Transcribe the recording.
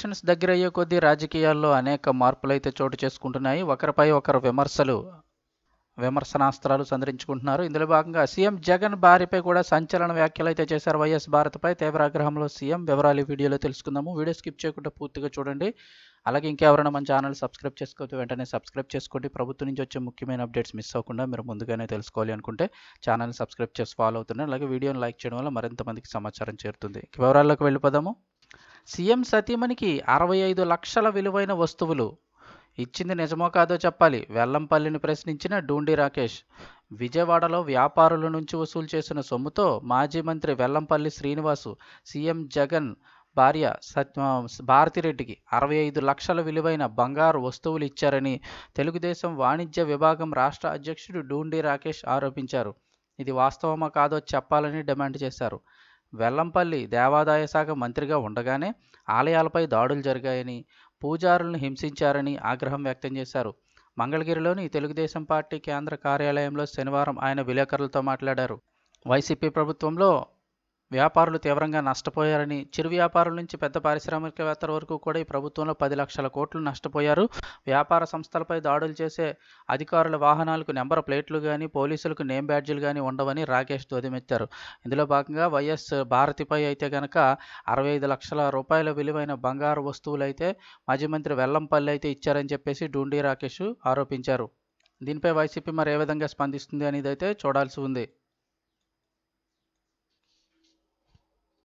Elections దగ్గరయ్యే కొద్దీ రాజకీయాల్లో అనేక మార్పులైతే చోటు చేసుకుంటున్నాయి. ఒకరిపై ఒకరు విమర్శలు విమర్శనాస్త్రాలు సందరించుకుంటున్నారు ఇందులో భాగంగా సీఎం జగన్ భార్యపై కూడా సంచలన వ్యాఖ్యలు అయితే చేశారు వైఎస్ భారత్పై. తీవ్ర ఆగ్రహంలో సీఎం వివరాలు వీడియోలో తెలుసుకుందాము. వీడియో స్కిప్ చేయకుండా పూర్తిగా చూడండి. అలాగే ఇంకెవరైనా మన ఛానల్ సబ్స్క్రైబ్ చేసుకోవచ్చు వెంటనే సబ్స్క్రైబ్ చేసుకోండి. ప్రభుత్వం నుంచి వచ్చే ముఖ్యమైన అప్డేట్స్ మిస్ అవ్వకుండా మీరు ముందుగానే తెలుసుకోవాలి అనుకుంటే ఛానల్ సబ్స్క్రైబ్ చేసి ఫాలో అవుతున్నాయి అలాగే వీడియోని లైక్ చేయడం వల్ల మరింత మందికి సమాచారం చేరుతుంది. వివరాల్లోకి వెళ్ళిపోదాము. సీఎం సతీమణికి అరవై ఐదు లక్షల విలువైన వస్తువులు. ఇచ్చింది నిజమో కాదో చెప్పాలి. వెల్లంపల్లిని ప్రశ్నించిన డూండి రాకేష్ విజయవాడలో వ్యాపారుల నుంచి వసూలు చేసిన సొమ్ముతో మాజీ మంత్రి వెల్లంపల్లి శ్రీనివాసు సీఎం జగన్ భార్య సత్ భారతిరెడ్డికి అరవై ఐదు లక్షల విలువైన బంగారు వస్తువులు ఇచ్చారని తెలుగుదేశం వాణిజ్య విభాగం రాష్ట్ర అధ్యక్షుడు డూండి రాకేష్ ఆరోపించారు. ఇది వాస్తవమా కాదో చెప్పాలని డిమాండ్ చేశారు. వెల్లంపల్లి దేవాదాయ శాఖ మంత్రిగా ఉండగానే ఆలయాలపై దాడులు జరిగాయని పూజారులను హింసించారని ఆగ్రహం వ్యక్తం చేశారు. మంగళగిరిలోని తెలుగుదేశం పార్టీ కేంద్ర కార్యాలయంలో శనివారం ఆయన విలేకరులతో మాట్లాడారు. వైసీపీ ప్రభుత్వంలో వ్యాపారులు తీవ్రంగా నష్టపోయారని చిరు వ్యాపారుల నుంచి పెద్ద పారిశ్రామికవేత్తల వరకు కూడా ఈ ప్రభుత్వంలో పది లక్షల కోట్లు నష్టపోయారు. వ్యాపార సంస్థలపై దాడులు చేసే అధికారుల వాహనాలకు నెంబర్ ప్లేట్లు కానీ పోలీసులకు నేమ్ బ్యాడ్జీలు కానీ ఉండవని రాకేష్ ధ్వజమెత్తారు ఇందులో భాగంగా వైఎస్ భారతిపై అయితే కనుక అరవై ఐదు లక్షల రూపాయల విలువైన బంగారు వస్తువులు అయితే మాజీ మంత్రి వెల్లంపల్లి అయితే ఇచ్చారని చెప్పేసి డూండి రాకేష్ ఆరోపించారు. దీనిపై వైసీపీ మరి ఏ విధంగా స్పందిస్తుంది అనేది అయితే చూడాల్సి ఉంది.